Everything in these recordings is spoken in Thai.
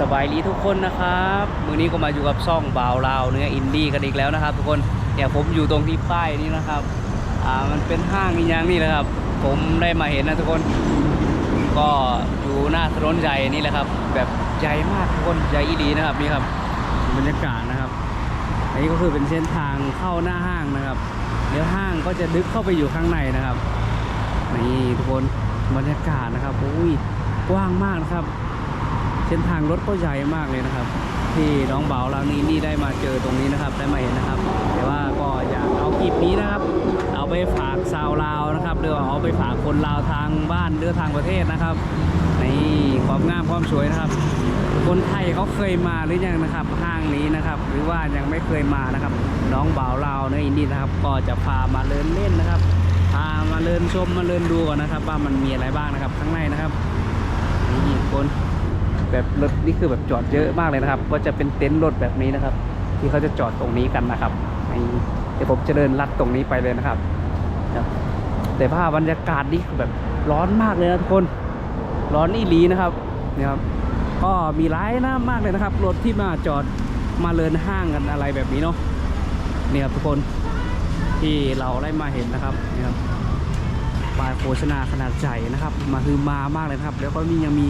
สบายดีทุกคนนะครับมือนี้ก็มาอยู่กับซ่องบ่าวลาวเนื้ออินดี้กันอีกแล้วนะครับ ทุกคนเนี่ยผมอยู่ตรงที่ป้ายนี้นะครับอ่ามันเป็นห้างนี่ยังนี่แหละครับ ผมได้มาเห็นนะทุกคน ก็อยู่หน้าถนนใหญ่นี่แหละครับ แบบใหญ่มากทุกคนใหญ่อีดีนะครับนี่ครับบรรยากาศนะครับ อันนี้ก็คือเป็นเส้นทางเข้าหน้าห้างนะครับเดี๋ยวห้างก็จะดึกเข้าไปอยู่ข้างในนะครับนี่ทุกคนบรรยากาศนะครับอุ้ยกว้างมากนะครับ ส้นทางรถก็ใหญ่มากเลยนะครับ ที่น้องเบาเรานี่นี่ได้มาเจอตรงนี้นะครับได้มาเห็นนะครับ แต่ว่าก็อยากเอาคลิปนี้นะครับ เอาไปฝากชาวลาวนะครับหรือว่าเอาไปฝากคนลาวทางบ้านหรือทางประเทศนะครับนี่ความงามความสวยนะครับ คนไทยเขาเคยมาหรือยังนะครับห้างนี้นะครับ หรือว่ายังไม่เคยมานะครับ น้องเบาลาวเนื้ออินดี้นะครับ ก็จะพามาเดินเล่นนะครับพามาเดินชมมาเดินดูก่อนนะครับ ว่ามันมีอะไรบ้างนะครับข้างในนะครับนี่คน แบบรถนี่คือแบบจอดเยอะมากเลยนะครับ ก็จะเป็นเต็นท์รถแบบนี้นะครับ ที่เขาจะจอดตรงนี้กันนะครับเดี๋ยวผมจะเดินลัดตรงนี้ไปเลยนะครับ แต่ภาพบรรยากาศนี่คือแบบร้อนมากเลยนะทุกคน ร้อนอีหลีนะครับนี่ครับก็มีหลายหน้ามากเลยนะครับ รถที่มาจอดมาเลินห้างกันอะไรแบบนี้เนาะนี่ครับทุกคนที่เราได้มาเห็นนะครับนี่ครับป้ายโฆษณาขนาดใหญ่นะครับ มาคือมามากเลยนะครับ แล้วก็มียังมี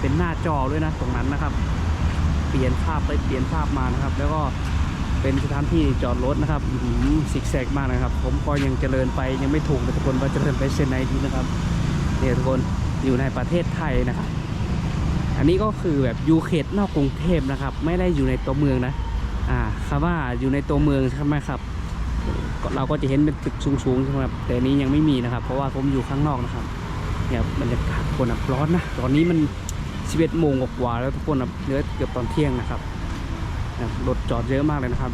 เป็นหน้าจอด้วยนะตรงนั้นนะครับ เปลี่ยนภาพไปเปลี่ยนภาพมานะครับ แล้วก็เป็นสถานที่จอดรถนะครับซิกแซกมากนะครับ ผมก็ยังเจริญไปยังไม่ถูกเลยทุกคนว่าเจริญไปเส้นไหนดีนะครับเนี่ยทุกคนอยู่ในประเทศไทยนะครับ อันนี้ก็คือแบบอยู่เขตนอกกรุงเทพนะครับ ไม่ได้อยู่ในตัวเมืองนะอ่าคำว่าอยู่ในตัวเมืองใช่ไหมครับ เราก็จะเห็นเป็นตึกสูงๆใช่ไหมครับแต่นี้ยังไม่มีนะครับ เพราะว่าผมอยู่ข้างนอกนะครับเนี่ยบรรยากาศคนอะร้อนนะตอนนี้มัน 11โมงกว่าแล้วทุกคนอะเหลือเกือบตอนเที่ยงนะครับรถจอดเยอะมากเลยนะครับ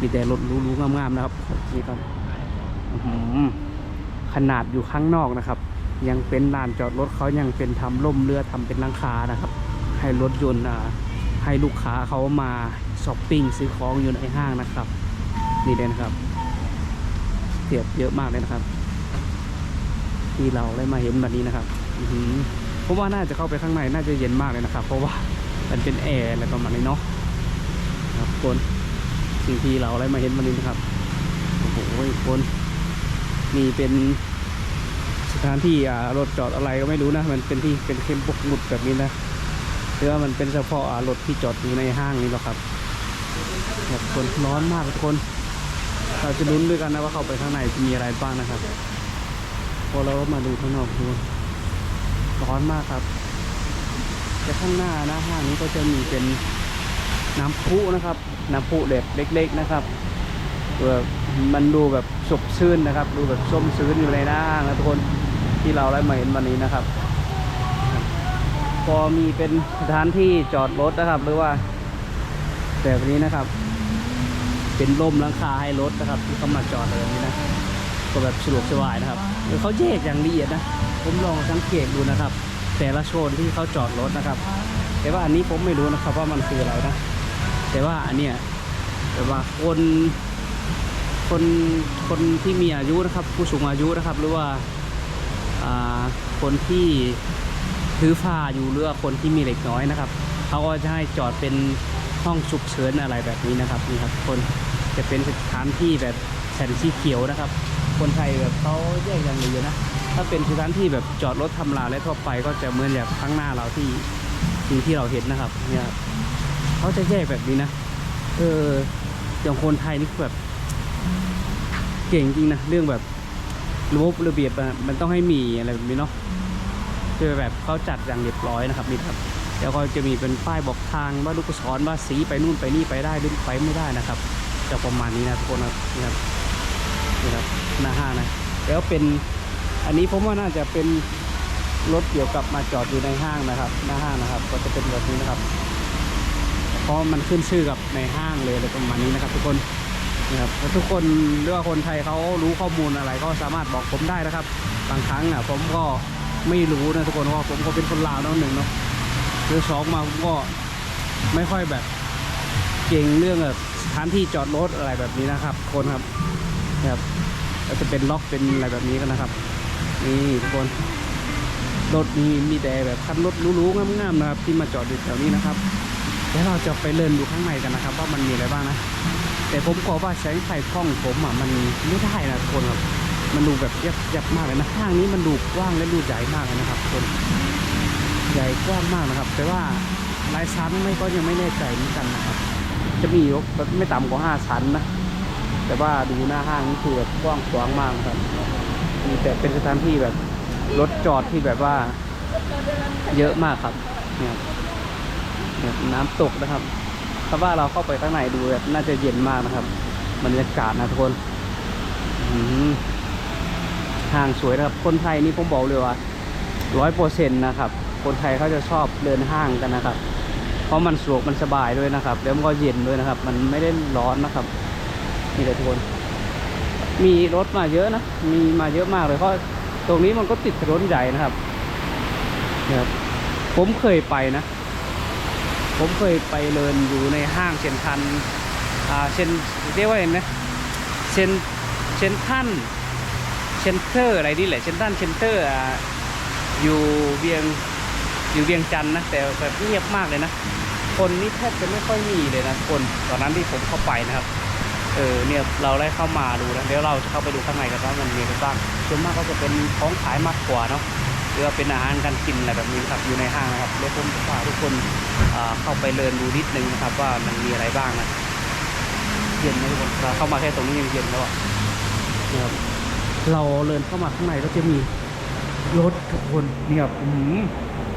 มีแต่รถรูๆงามๆนะครับนี่ครับขนาดอยู่ข้างนอกนะครับ ยังเป็นลานจอดรถเขายังเป็นทำล่มเรือทำเป็นลังคานะครับ ให้รถยนต์ให้ลูกค้าเขามาช้อปปิ้งซื้อของอยู่ในห้างนะครับ นี่เลยนะครับเทียบเยอะมากเลยนะครับ ที่เราได้มาเห็นแบบนี้นะครับ อื ผมว่าน่าจะเข้าไปข้างในน่าจะเย็นมากเลยนะครับ เพราะว่ามันเป็นแอร์อะไรประมาณนี้เนาะครับคนสิ่งที่เราอะได้มาเห็นวันนี้นะครับโอ้โหคนนี่เป็นสถานที่อ่ารถจอดอะไรก็ไม่รู้นะ มันเป็นที่เป็นเข้มปกหมุดแบบนี้นะหรือว่ามันเป็นเฉพาะอ่ารถที่จอดอยู่ในห้างนี่หรอครับแบบคนร้อนมากทุกคน เราจะลุ้นด้วยกันนะว่าเข้าไปข้างในจะมีอะไรบ้างนะครับพอเรามาดูข้างนอกดู ร้อนมากครับแต่ข้างหน้านะห้างนี้ก็จะมีเป็นน้ำพุนะครับ น้ำพุเด็ดเล็ก ๆนะครับแบบมันดูแบบสดชื่นนะครับ ดูแบบส้มชื้นอยู่ในหน้านะทุกคนที่เราได้มาเห็นวันนี้นะครับ พอมีเป็นสถานที่จอดรถนะครับ หรือว่าแบบนี้นะครับ เป็นร่มหลังคาให้รถนะครับ ที่เขามาจอดเลยแบบนี้นะก็แบบสะดวกสบายนะครับ เอเขาแยกอย่างละเอียดนะ ผมลองสังเกตดูนะครับ แต่ละโซนที่เขาจอดรถนะครับ แต่ว่าอันนี้ผมไม่รู้นะครับว่ามันคืออะไรนะ แต่ว่าอันเนี้ยแต่ว่าคนคนคนที่มีอายุนะครับ ผู้สูงอายุนะครับ หรือว่าอ่าคนที่ถือฟ้าอยู่หรือว่าคนที่มีเล็กน้อยนะครับเขาก็จะให้จอดเป็นห้องฉุกเฉินอะไรแบบนี้นะครับนี่ครับ คนจะเป็นสถานที่แบบแผ่นสีเขียวนะครับ คนไทยแบบเขาแยกอย่างเลยนะ ถ้าเป็นสถานที่แบบจอดรถทำลาและทั่วไปก็จะเหมือนแบบข้างหน้าเราที่ที่ที่เราเห็นนะครับ เนี่ยเขาจะแยกแบบนี้นะ เอออย่างคนไทยนี่คือแบบ เก่งจริงนะเรื่องแบบระบบระเบียบอะมันต้องให้มีอะไรแบบนี้เนาะคือแบบเขาจัดอย่างเรียบร้อยนะครับนี่ครับแล้วก็จะมีเป็นป้ายบอกทางว่าลูกศรว่าสีไปนู่นไปนี่ไปได้หรือไปไม่ได้นะครับ จะประมาณนี้นะทุกคนนะนี่ครับนี่ครับ น้าห้างนะแล้วเป็นอันนี้ผมว่าน่าจะเป็นรถเกี่ยวกับมาจอดอยู่ในห้างนะครับ หน้าห้างนะครับ ก็จะเป็นแบบนี้นะครับ เพราะมันขึ้นชื่อกับในห้างเลยอะไรประมาณนี้นะครับ ทุกคนนะครับแล้วทุกคนหรือว่าคนไทยเขารู้ข้อมูลอะไรก็สามารถบอกผมได้นะครับ บางครั้งอะผมก็ไม่รู้นะทุกคนเพราะว่าผมก็เป็นคนลาวนาะหนึ่งเนาะหรือสองมาผมก็ไม่ค่อยแบบเก่งเรื่องแบบสถานที่จอดรถอะไรแบบนี้นะครับ คนครับนะครับ ก็จะเป็นล็อกเป็นอะไรแบบนี้กันนะครับ นี่ทุกคนรถนี้มีแต่แบบคันรถรู้ๆงามๆนะครับ ที่มาจอดอยู่แถวนี้นะครับเดี๋ยวเราจะไปเดินดูข้างในกันนะครับ ว่ามันมีอะไรบ้างนะแต่ผมกลัวว่าแสงไฟกล้องผมอะมันไม่ได้นะทุกคนครับมันดูแบบยับยับมากเลยนะห้างนี้มันดูกว้างและดูใหญ่มากเลยนะครับทุกคนใหญ่กว้างมากนะครับ แต่ว่าลายชั้นไม่ก็ยังไม่แน่ใจเหมือนกันนะครับ จะมียกไม่ต่ำกว่าห้าชั้นนะ แต่ว่าดูหน้าห้างนี่คือแบบกว้างขวางมากครับ มีแต่เป็นสถานที่แบบรถจอดที่แบบว่า เยอะมากครับ เนี่ยเนี่ยน้ำตกนะครับถ้าว่าเราเข้าไปข้างในดูแบบน่าจะเย็นมากนะครับบรรยากาศนะทุกคนห้างสวยนะครับ คนไทยนี่ผมบอกเลยว่าร้อยเปอร์เซ็นต์นะครับ คนไทยเขาจะชอบเดินห้างกันนะครับ เพราะมันสะดวกมันสบายด้วยนะครับ แล้วมันก็เย็นด้วยนะครับ มันไม่ได้ร้อนนะครับ นี่เลยทุกคน มีรถมาเยอะนะ มีมาเยอะมากเลยเพราะตรงนี้มันก็ติดถนนใหญ่นะครับนี่ยครับ ผมเคยไปนะ ผมเคยไปเดินอยู่ในห้างเซนทัน อ่าเซนเรียกว่าไงนะเซนเซนทันเซนเตอร์อะไรนี่แหละเซนทันเซนเตอร์อ่าอยู่เวียงอยู่เวียงจันทร์นะแต่แบบเงียบมากเลยนะ คนนี่แทบจะไม่ค่อยมีเลยนะคนตอนนั้นที่ผมเข้าไปนะครับ เออเนี่ยเราได้เข้ามาดูนะเดี๋ยวเราจะเข้าไปดูข้างในกันว่ามันมีอะไรบ้างส่วนมากก็จะเป็นของขายมากกว่าเนาะหรือว่าเป็นอาหารการกินอะไรแบบนี้ครับอยู่ในห้างนะครับเดี๋ยวผมจะพาทุกคนเข้าไปเดินดูนิดนึงนะครับว่ามันมีอะไรบ้างนะเย็นนะทุกคนเราเข้ามาแค่ตรงนี้ยังเย็นแล้วอะนะครับเราเดินเข้ามาข้างในก็จะมีรถทุกคนเนี่ยครับอืม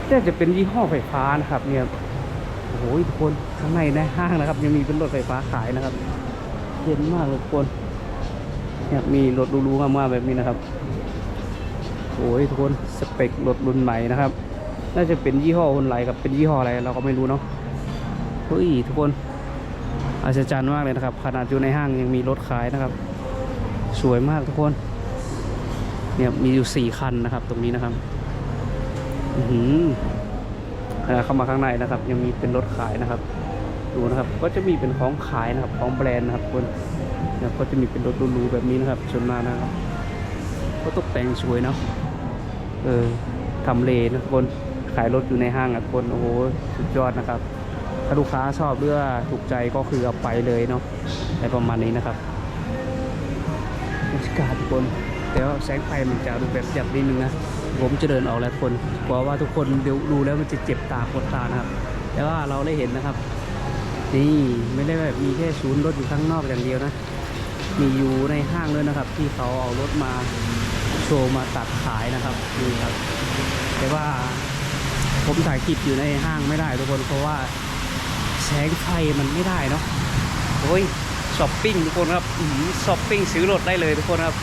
น่าจะเป็นยี่ห้อไฟฟ้านะครับ เนี่ยโอ้โหทุกคนข้างในในห้างนะครับ ยังมีเป็นรถไฟฟ้าขายนะครับ เย็นมากเลยทุกคนเนี่ยมีรถรูๆมากๆแบบนี้นะครับโอ้ยทุกคนสเปครถรุ่นใหม่นะครับ น่าจะเป็นยี่ห้อคนไรกับเป็นยี่ห้ออะไรเราก็ไม่รู้เนาะเฮ้ยทุกคนอัศจรรย์มากเลยนะครับ ขนาดอยู่ในห้างยังมีรถขายนะครับ สวยมากทุกคนเนี่ยมีอยู่สี่คันนะครับ ตรงนี้นะครับอือหือเข้ามาข้างในนะครับ ยังมีเป็นรถขายนะครับ ดูนะครับ ก็จะมีเป็นของขายนะครับ ของแบรนด์นะครับคนเนี่ยก็จะมีเป็นรถรูๆแบบนี้นะครับส่วนมานะครับ ก็ตกแต่งสวยเนาะเออทำเลนะคนขายรถอยู่ในห้างอะคนโอ้โหสุดยอดนะครับ ถ้าลูกค้าชอบเรือว่าถูกใจก็คือเอาไปเลยเนาะในประมาณนี้นะครับบรรยากาศทุกคนแต่ว่าแสงไฟมันจะดูแบบหยับนิดนึงนะผมจะเดินออกแล้วคนกลัวว่าทุกคนเดี๋ยวดูแล้วมันจะเจ็บตาปวดตานะครับแต่ว่าเราได้เห็นนะครับ นี่ไม่ได้แบบมีแค่ศูนย์รถอยู่ข้างนอกอย่างเดียวนะ มีอยู่ในห้างด้วยนะครับ ที่เขาเอารถมาโชว์มาตัดขายนะครับนี่ครับ แต่ว่าผมถ่ายคลิปอยู่ในห้างไม่ได้ทุกคนเพราะว่าแสงไฟมันไม่ได้เนาะโอ้ยช้อปปิ้งทุกคนครับช้อปปิ้งซื้อรถได้เลยทุกคนครับ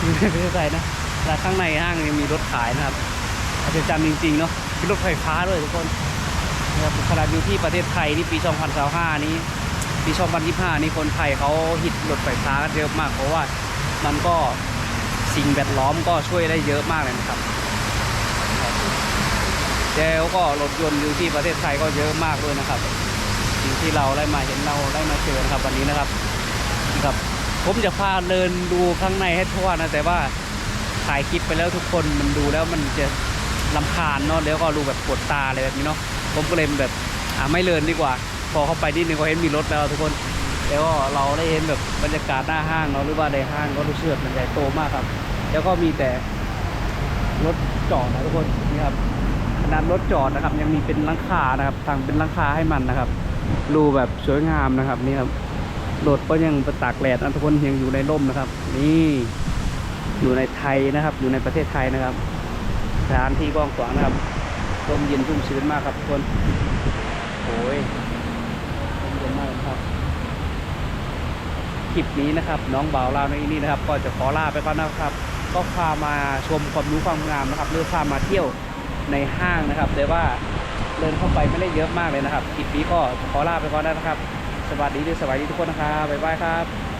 อยู่ในประเทศไทยนะแต่ข้างในห้างยังมีรถขายนะครับอัศจรรย์จริงๆเนาะเป็นรถไฟฟ้าด้วยทุกคน นะครับขนาดอยู่ที่ประเทศไทยนี่ปี 2025 นี้ ปี 2025 นี่คนไทยเขาฮิตรถไฟฟ้าเยอะมาก เพราะว่ามันก็สิ่งแวดล้อมก็ช่วยได้เยอะมากเลยนะครับแล้วก็รถยนต์อยู่ที่ประเทศไทยก็เยอะมากด้วยนะครับสิ่งที่เราได้มาเห็นเราได้มาเจอครับวันนี้นะครับนะครับ ผมจะพาเดินดูข้างในให้ทั่วนะแต่ว่าถ่ายคลิปไปแล้วทุกคนมันดูแล้วมันจะลำคาญเนาะแล้วก็ดูแบบปวดตาอะไรแบบนี้เนาะ ผมก็เลยแบบอ่าไม่เลินดีกว่า พอเข้าไปนิดนึงก็เห็นมีรถแล้วทุกคนแล้วก็เราได้เห็นแบบบรรยากาศหน้าห้างเนาหรือว่าในห้างก็รู้สึกมันใหญ่โตมากครับ แล้วก็มีแต่รถจอดนะทุกคนนี่ครับขนาดรถจอดนะครับ ยังมีเป็นลังคานะครับทางเป็นลังคาให้มันนะครับดูแบบสวยงามนะครับนี่ครับรถก็ยังประตากแดดนะทุกคนยังอยู่ในร่มนะครับ นี่อยู่ในไทยนะครับ อยู่ในประเทศไทยนะครับสถานที่กว้างขวางนะครับ ลมเย็นชุ่มชื้นมากครับทุกคนโอ้ยลมเย็นมากเลยครับ คลิปนี้นะครับ น้องบ่าวลาวในนี้นะครับ ก็จะขอลาไปก่อนนะครับ ก็พามาชมความรู้ความงามนะครับหรือพามาเที่ยวในห้างนะครับ แต่ว่าเดินเข้าไปไม่ได้เยอะมากเลยนะครับคลิปนี้ก็ขอลาไปก่อนนะครับ สวัสดีด้วยสวัสดีทุกคนนะครับบ๊ายบายครับ